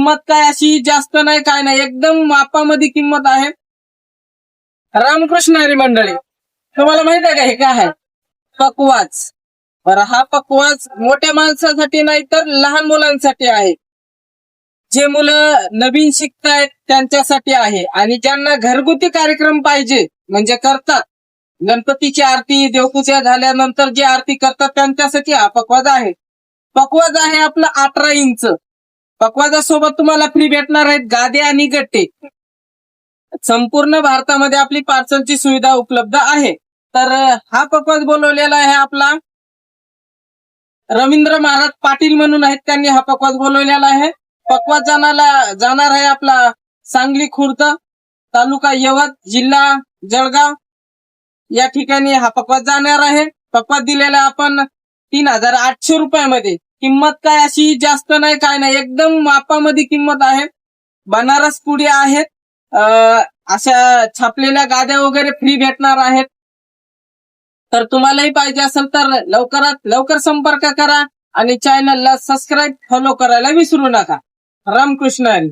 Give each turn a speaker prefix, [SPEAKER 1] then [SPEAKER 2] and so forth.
[SPEAKER 1] किंमत काय अशी? जास्त नाही काय नाही. एकदम मापामध्ये किंमत आहे. रामकृष्ण हरी मंडळी तुम्हाला माहीत आहे का? हे काय आहे? पकवाज बरं हा पकवाच मोठ्या माणसासाठी नाही तर लहान मुलांसाठी आहे. जे मुलं नवीन शिकतायत त्यांच्यासाठी आहे. आणि ज्यांना घरगुती कार्यक्रम पाहिजे म्हणजे करतात. गणपतीची आरती देवपूजा झाल्यानंतर जी आरती करतात त्यांच्यासाठी हा पकवाज आहे. पकवाज आहे आपलं अठरा इंच. पकवाजासोबत तुम्हाला फ्री भेटणार आहेत गादे आणि गट्टे. संपूर्ण भारतामध्ये आपली पार्सलची सुविधा उपलब्ध आहे. तर हा पकवाज बोलवलेला आहे आपला रवींद्र महाराज पाटील म्हणून आहेत त्यांनी हा पकवाज बोलवलेला आहे. पकवाज जाणाला जाणार आहे आपला सांगली खुर्द तालुका यवत जिल्हा जळगाव. या ठिकाणी हा पकवाज जाणार आहे. पकवाज दिलेला आपण तीन हजार आठशे रुपयामध्ये. किंमत काय अशी? जास्त नाही काय नाही. एकदम मापामध्ये किंमत आहे. बनारस पुढे आहेत. अशा छापलेल्या गाद्या वगैरे फ्री भेटणार आहेत. तर तुम्हालाही पाहिजे असेल तर लवकरात लवकर संपर्क करा आणि चॅनलला सबस्क्राईब फॉलो करायला विसरू नका. रामकृष्ण हरी.